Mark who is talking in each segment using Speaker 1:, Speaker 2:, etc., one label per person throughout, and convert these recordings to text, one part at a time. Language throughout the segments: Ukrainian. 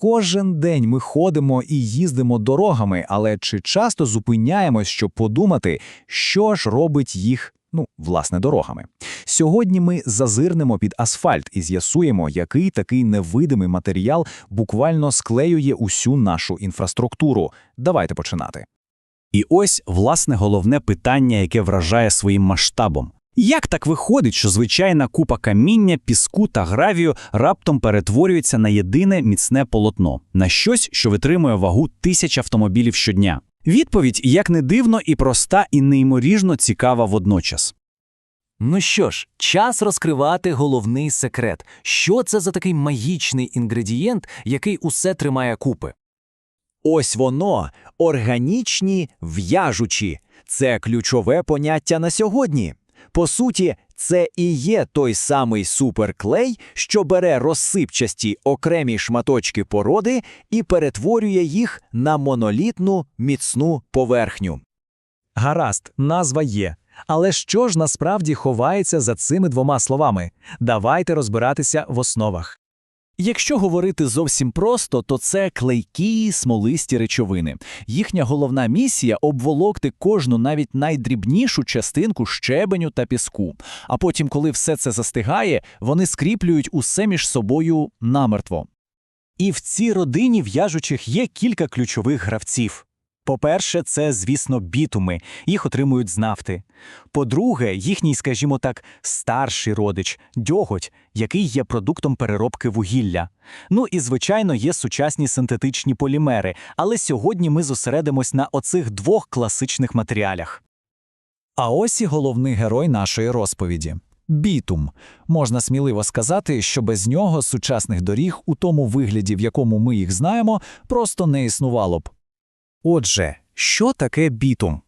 Speaker 1: Кожен день ми ходимо і їздимо дорогами, але чи часто зупиняємось, щоб подумати, що ж робить їх, ну, власне, дорогами? Сьогодні ми зазирнемо під асфальт і з'ясуємо, який такий невидимий матеріал буквально склеює усю нашу інфраструктуру. Давайте починати.
Speaker 2: І ось, власне, головне питання, яке вражає своїм масштабом. Як так виходить, що звичайна купа каміння, піску та гравію раптом перетворюється на єдине міцне полотно, на щось, що витримує вагу тисяч автомобілів щодня? Відповідь, як не дивно, і проста, і неймовірно цікава водночас.
Speaker 3: Ну що ж, час розкривати головний секрет. Що це за такий магічний інгредієнт, який усе тримає купи?
Speaker 4: Ось воно органічні в'яжучі. Це ключове поняття на сьогодні. По суті, це і є той самий суперклей, що бере розсипчасті окремі шматочки породи і перетворює їх на монолітну міцну поверхню.
Speaker 1: Гаразд, назва є. Але що ж насправді ховається за цими двома словами? Давайте розбиратися в основах.
Speaker 2: Якщо говорити зовсім просто, то це клейкі смолисті речовини. Їхня головна місія обволокти кожну навіть найдрібнішу частинку щебеню та піску. А потім, коли все це застигає, вони скріплюють усе між собою намертво. І в цій родині в'яжучих є кілька ключових гравців. По-перше, це, звісно, бітуми, їх отримують з нафти. По-друге, їхній, скажімо так, старший родич дьоготь, який є продуктом переробки вугілля. Ну і, звичайно, є сучасні синтетичні полімери, але сьогодні ми зосередимось на оцих двох класичних матеріалях. А ось і головний герой нашої розповіді. Бітум. Можна сміливо сказати, що без нього сучасних доріг у тому вигляді, в якому ми їх знаємо, просто не існувало б.
Speaker 1: Отже, що таке бітум?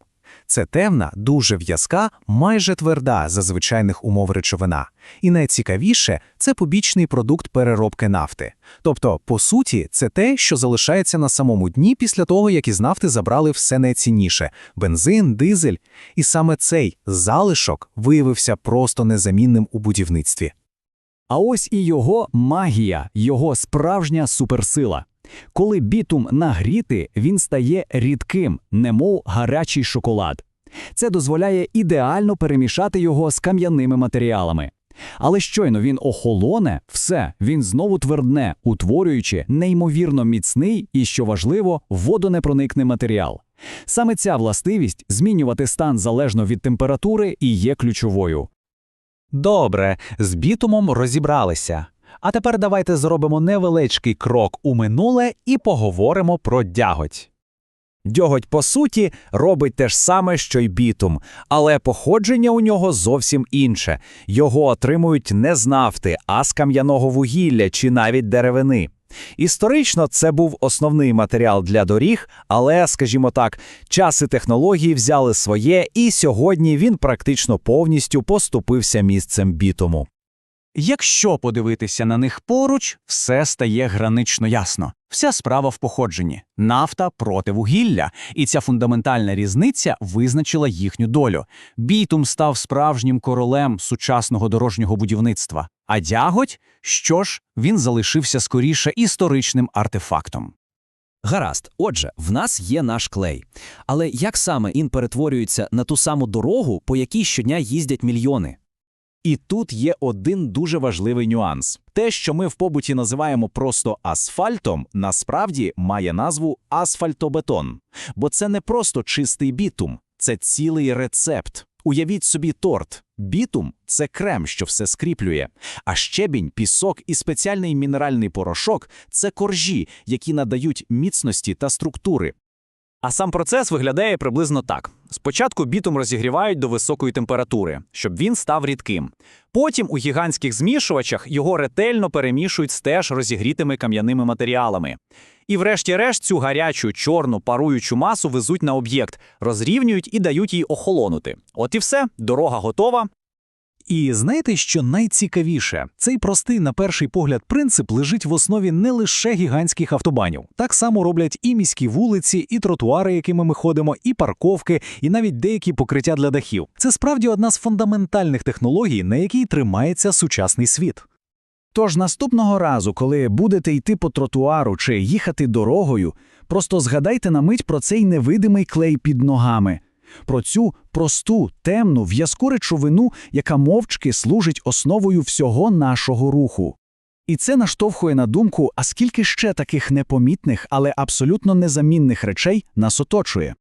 Speaker 1: Це темна, дуже в'язка, майже тверда за звичайних умов речовина. І найцікавіше це побічний продукт переробки нафти. Тобто, по суті, це те, що залишається на самому дні після того, як із нафти забрали все найцінніше бензин, дизель. І саме цей залишок виявився просто незамінним у будівництві.
Speaker 2: А ось і його магія, його справжня суперсила. Коли бітум нагріти, він стає рідким, немов гарячий шоколад. Це дозволяє ідеально перемішати його з кам'яними матеріалами. Але щойно він охолоне, все, він знову твердне, утворюючи неймовірно міцний і, що важливо, водонепроникний матеріал. Саме ця властивість змінювати стан залежно від температури і є ключовою. Добре, з бітумом розібралися. А тепер давайте зробимо невеличкий крок у минуле і поговоримо про дяготь. Дьоготь, по суті, робить те ж саме, що й бітум, але походження у нього зовсім інше. Його отримують не з нафти, а з кам'яного вугілля чи навіть деревини. Історично це був основний матеріал для доріг, але, скажімо так, час і технології взяли своє, і сьогодні він практично повністю поступився місцем бітуму. Якщо подивитися на них поруч, все стає гранично ясно. Вся справа в походженні нафта проти вугілля, і ця фундаментальна різниця визначила їхню долю. Бітум став справжнім королем сучасного дорожнього будівництва. А дяготь, що ж, він залишився скоріше історичним артефактом.
Speaker 3: Гаразд, отже, в нас є наш клей. Але як саме він перетворюється на ту саму дорогу, по якій щодня їздять мільйони?
Speaker 1: І тут є один дуже важливий нюанс. Те, що ми в побуті називаємо просто асфальтом, насправді має назву асфальтобетон. Бо це не просто чистий бітум, це цілий рецепт. Уявіть собі торт. Бітум це крем, що все скріплює. А щебінь, пісок і спеціальний мінеральний порошок це коржі, які надають міцності та структури.
Speaker 2: А сам процес виглядає приблизно так: спочатку бітум розігрівають до високої температури, щоб він став рідким. Потім у гігантських змішувачах його ретельно перемішують з теж розігрітими кам'яними матеріалами. І, врешті-решт, цю гарячу, чорну, паруючу масу везуть на об'єкт, розрівнюють і дають їй охолонути. От і все, дорога готова.
Speaker 1: І знаєте, що найцікавіше? Цей простий, на перший погляд, принцип лежить в основі не лише гігантських автобанів. Так само роблять і міські вулиці, і тротуари, якими ми ходимо, і парковки, і навіть деякі покриття для дахів. Це справді одна з фундаментальних технологій, на якій тримається сучасний світ.
Speaker 2: Тож наступного разу, коли будете йти по тротуару чи їхати дорогою, просто згадайте на мить про цей невидимий клей під ногами, про цю просту, темну, в'язку речовину, яка мовчки служить основою всього нашого руху. І це наштовхує на думку, а скільки ще таких непомітних, але абсолютно незамінних речей нас оточує.